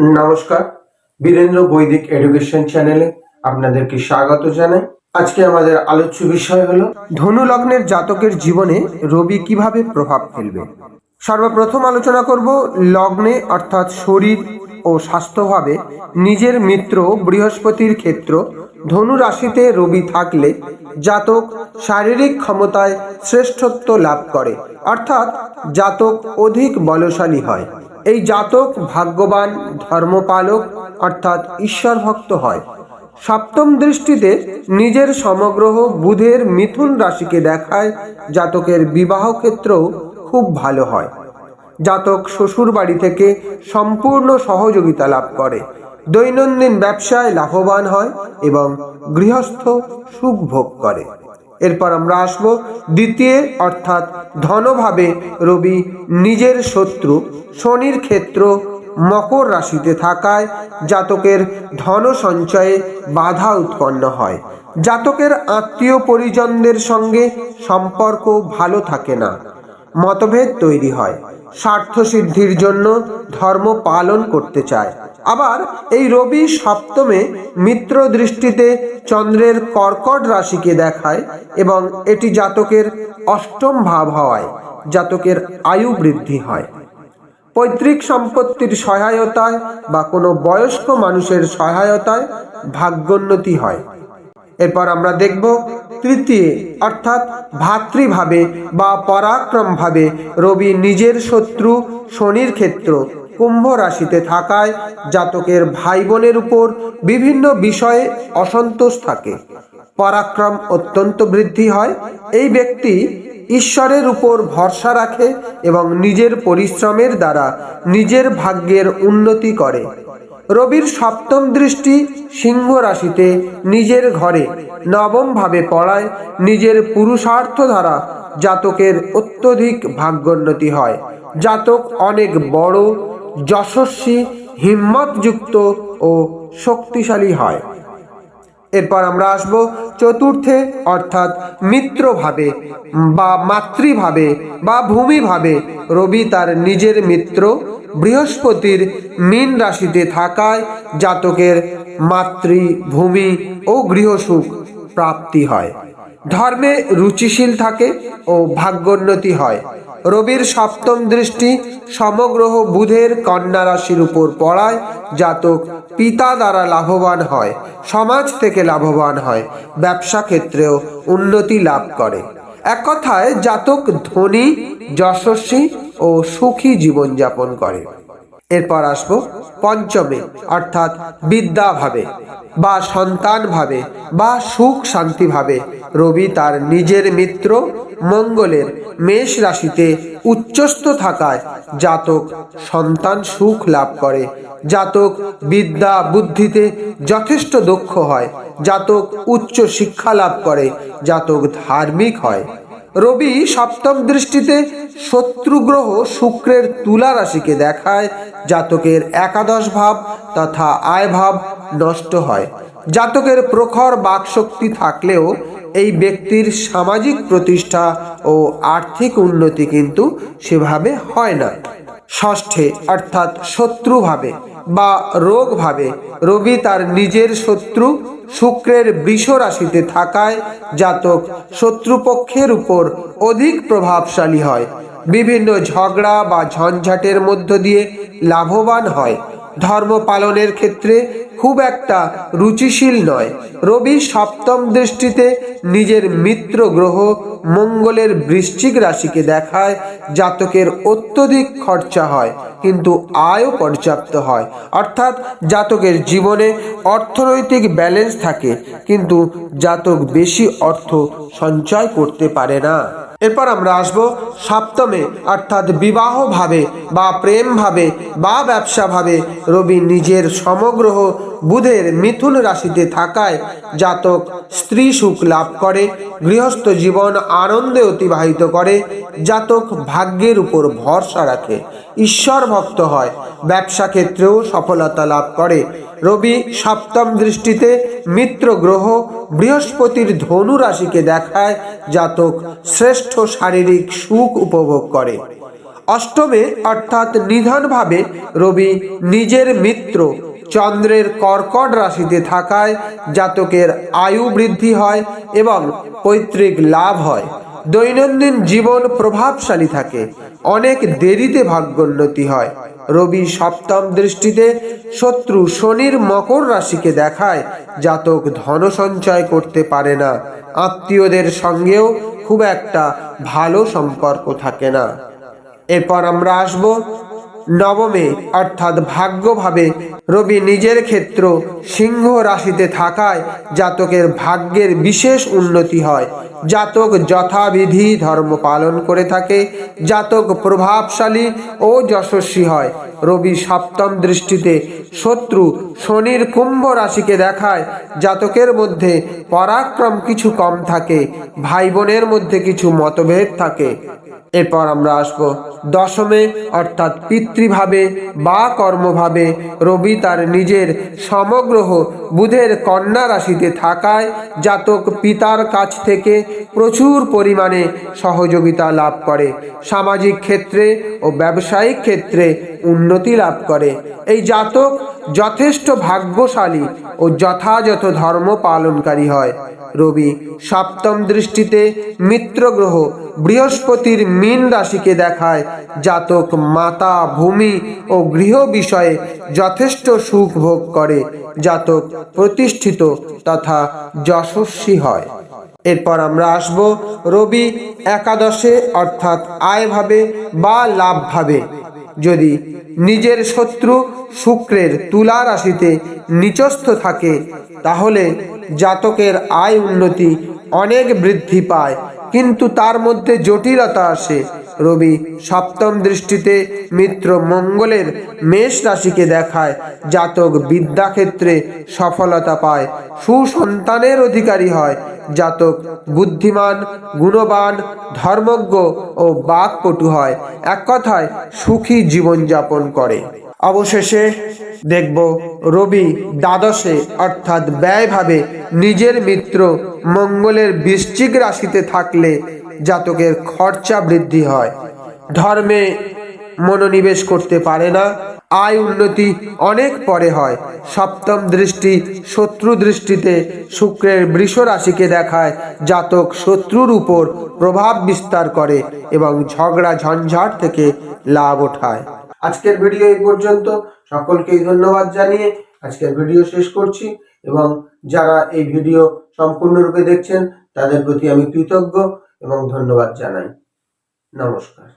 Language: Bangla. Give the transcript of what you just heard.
নমস্কার, বীরেন্দ্র বৈদিক এডুকেশন চ্যানেলে আপনাদেরকে স্বাগত জানাই। আজকে আমাদের আলোচ্য বিষয় হলো, ধনু লগ্নের জাতকের জীবনে রবি কীভাবে প্রভাব ফেলবে? সর্বপ্রথম আলোচনা করব লগ্নে, অর্থাৎ শরীর ও স্বাস্থ্যভাবে নিজের মিত্র বৃহস্পতির ক্ষেত্র ধনু রাশিতে রবি থাকলে জাতক শারীরিক ক্ষমতায় শ্রেষ্ঠত্ব লাভ করে, অর্থাৎ জাতক অধিক বলশালী হয়। এই জাতক ভাগ্যবান ধর্মপালক, অর্থাৎ ঈশ্বর ভক্ত হয়। সপ্তম দৃষ্টিতে নিজের সমগ্রহ বুধের মিথুন রাশিকে দেখায় জাতকের বিবাহ ক্ষেত্রেও খুব ভালো হয়। জাতক শ্বশুর বাড়ি থেকে সম্পূর্ণ সহযোগিতা লাভ করে। দৈনন্দিন ব্যবসায় লাভবান হয় এবং গৃহস্থ সুখ ভোগ করে। এরপর আমরা আসব দ্বিতীয়, অর্থাৎ ধনভাবে রবি নিজের শত্রু শনির ক্ষেত্র মকর রাশিতে থাকায় জাতকের ধন সঞ্চয়ে বাধা উৎপন্ন হয়। জাতকের আত্মীয় পরিজনদের সঙ্গে সম্পর্ক ভালো থাকে না, মতভেদ তৈরি হয়। স্বার্থ সিদ্ধির জন্য ধর্ম পালন করতে চায়। আবার এই রবি সপ্তমে মিত্র দৃষ্টিতে চন্দ্রের কর্কট রাশিকে দেখায় এবং এটি জাতকের অষ্টম ভাব হওয়ায় জাতকের আয়ু বৃদ্ধি হয়। পৈতৃক সম্পত্তির সহায়তায় বা কোনো বয়স্ক মানুষের সহায়তায় ভাগ্যোন্নতি হয়। এরপর আমরা দেখব তৃতীয়, অর্থাৎ ভাতৃভাবে বা পরাক্রমভাবে রবি নিজের শত্রু শনির ক্ষেত্র কুম্ভ রাশিতে থাকায় জাতকের ভাই বোনের উপর বিভিন্ন বিষয়ে অসন্তোষ থাকে। পরাক্রম অত্যন্ত বৃদ্ধি হয়। এই ব্যক্তি ঈশ্বরের উপর ভরসা রাখে এবং নিজের পরিশ্রমের দ্বারা নিজের ভাগ্যের উন্নতি করে। রবির সপ্তম দৃষ্টি সিংহ রাশিতে নিজের ঘরে নবম ভাবে পড়ায় নিজের পুরুষার্থ দ্বারা জাতকের অত্যধিক ভাগ্যোন্নতি হয়। জাতক অনেক বড়, যশস্বী, হিম্মতযুক্ত ও শক্তিশালী হয়। এরপর আমরা আসব চতুর্থে, অর্থাৎ মিত্রভাবে বা মাতৃভাবে বা ভূমিভাবে। রবি তার নিজের মিত্র। বৃহস্পতির মীন রাশিতে থাকায় জাতকের মাতৃ ভূমি ও গৃহসুখ প্রাপ্তি হয়। ধর্মে রুচিশীল থাকে ও ভাগ্যোন্নতি হয়। রবির সপ্তম দৃষ্টি সমগ্রহ বুধের কন্যা রাশির উপর পড়ায়, জাতক পিতা দ্বারা লাভবান হয়, সমাজ থেকে লাভবান হয়, ব্যবসা ক্ষেত্রেও উন্নতি লাভ করে। এক কথায়, জাতক ধনী, যশস্বী ও সুখী জীবনযাপন করে। এরপর আসব পঞ্চমে, অর্থাৎ বিদ্যাভাবে, বা সন্তান ভাবে বা সুখ শান্তি ভাবে রবি তার নিজের মিত্র মঙ্গলের মেষ রাশিতে উচ্চস্থ থাকায় জাতক সন্তান সুখ লাভ করে। জাতক বিদ্যা বুদ্ধিতে যথেষ্ট দক্ষ হয়। জাতক উচ্চ শিক্ষা লাভ করে। জাতক ধার্মিক হয়। রবি সপ্তম দৃষ্টিতে শত্রুগ্রহ শুক্রের তুলা রাশিকে দেখায়, জাতকের একাদশ ভাব তথা আয় ভাব নষ্ট হয়। জাতকের প্রখর বাকশক্তি থাকলেও এই ব্যক্তির সামাজিক প্রতিষ্ঠা ও আর্থিক উন্নতি কিন্তু সেভাবে হয় না। ষষ্ঠে, অর্থাৎ শত্রুভাবে বা রোগ ভাবে, রবি তার নিজের শত্রু শুক্রের বৃষ রাশিতে থাকায় জাতক শত্রুপক্ষের উপর অধিক প্রভাবশালী হয়। বিভিন্ন ঝগড়া বা ঝঞ্ঝাটের মধ্য দিয়ে লাভবান হয়। ধর্ম পালনের ক্ষেত্রে খুব একটা রুচিশীল নয়। রবি সপ্তম দৃষ্টিতে নিজের মিত্র গ্রহ মঙ্গলের বৃশ্চিক রাশিকে দেখায়, জাতকের অত্যধিক খরচা হয়, কিন্তু আয়ও পর্যাপ্ত হয়। অর্থাৎ জাতকের জীবনে অর্থনৈতিক ব্যালেন্স থাকে, কিন্তু জাতক বেশি অর্থ সঞ্চয় করতে পারে না। এরপর আমরা আসব সপ্তমে, অর্থাৎ বিবাহ ভাবে বা প্রেম ভাবে বা ব্যবসা ভাবে রবি নিজের সমগ্রহ বুধের মিথুন রাশিতে থাকায় জাতক স্ত্রী সুখ লাভ করে, গৃহস্থ জীবন আনন্দে অতিবাহিত করে, জাতক ভাগ্যের উপর ভরসা রাখে ঈশ্বর ভক্ত হয়, ব্যবসা ক্ষেত্রেও সফলতা লাভ করে। রবি সপ্তম দৃষ্টিতে মিত্র গ্রহ বৃহস্পতির ধনু রাশিকে দেখায়, জাতক শ্রেষ্ঠ শারীরিক সুখ উপভোগ করে। অষ্টমে অর্থাৎ নিধনভাবে রবি নিজের মিত্র চন্দ্রের কর্কট রাশিতে থাকায় জাতকের আয়ু বৃদ্ধি হয় এবং পৈতৃক লাভ হয়। দৈনন্দিন জীবন প্রভাবশালী থাকে। অনেক দেরিতে ভাগ্যোন্নতি হয়। রবি সপ্তম দৃষ্টিতে শত্রু শনির মকর রাশিকে দেখায়, জাতক ধন সঞ্চয় করতে পারে না। আত্মীয়দের সঙ্গেও খুব একটা ভালো সম্পর্ক থাকে না। এরপর আমরা আসব নবমে, অর্থাৎ ভাগ্যভাবে, রবি নিজের ক্ষেত্র সিংহ রাশিতে থাকায় জাতকের ভাগ্যের বিশেষ উন্নতি হয়। জাতক যথাবিধি ধর্ম পালন করে থাকে, জাতক প্রভাবশালী ও যশস্বী হয়। রবি সপ্তম দৃষ্টিতে শত্রু শনির কুম্ভ রাশিকে দেখায়, জাতকের মধ্যে পরাক্রম কিছু কম থাকে ভাই বোনের মধ্যে কিছু মতভেদ থাকে। এরপর আমরা আসব দশমে, অর্থাৎ পিতৃভাবে বা কর্মভাবে রবি তার নিজের সমগ্রহ বুধের কন্যা রাশিতে থাকায় জাতক পিতার কাছ থেকে প্রচুর পরিমাণে সহযোগিতা লাভ করে, সামাজিক ক্ষেত্রে ও ব্যবসায়িক ক্ষেত্রে উন্নতি লাভ করে। এই জাতক যথেষ্ট ভাগ্যশালী ও যথাযথ ধর্ম পালনকারী হয়। রবি সপ্তম দৃষ্টিতে মিত্র গ্রহ বৃহস্পতির মীন রাশিকে দেখায়। জাতক মাতা ভূমি ও গৃহ বিষয়ে যথেষ্ট সুখ ভোগ করে। জাতক প্রতিষ্ঠিত তথা যশস্বী হয়। এরপর আমরা আসব রবি একাদশে অর্থাৎ আয়ভাবে বা লাভভাবে। যদি নিজের শত্রু শুক্রের তুলা রাশিতে নিচস্থ থাকে, তাহলে জাতকের আয় উন্নতি অনেক বৃদ্ধি পায়। কিন্তু তার মধ্যে জটিলতা আসে। রবি সপ্তম দৃষ্টিতে মিত্র মঙ্গলের মেষ রাশিকে দেখায়, জাতক বিদ্যাক্ষেত্রে সফলতা পায়, সুসন্তানের অধিকারী হয়, জাতক বুদ্ধিমান, গুণবান, ধর্মজ্ঞ ও বাকপটু হয়, এক কথায় সুখী জীবনযাপন করে। অবশেষে দেখব রবি দ্বাদশে, অর্থাৎ ব্যয়ভাবে নিজের মিত্র মঙ্গলের বৃশ্চিক রাশিতে থাকলে জাতকের খরচা বৃদ্ধি হয়। ধর্মে মনোনিবেশ করতে পারে না। আয় উন্নতি অনেক পরে হয়। সপ্তম দৃষ্টি শত্রু দৃষ্টিতে শুক্রের বৃষ রাশিকে দেখায়। জাতক শত্রুর উপর প্রভাব বিস্তার করে এবং ঝগড়া ঝঞ্ঝাট থেকে লাভ ওঠায়। আজকের ভিডিও এই পর্যন্ত। সকলকেই ধন্যবাদ জানিয়ে আজকের ভিডিও শেষ করছি এবং যারা এই ভিডিও সম্পূর্ণরূপে দেখছেন, তাদের প্রতি আমি কৃতজ্ঞ। এবং ধন্যবাদ জানাই। নমস্কার।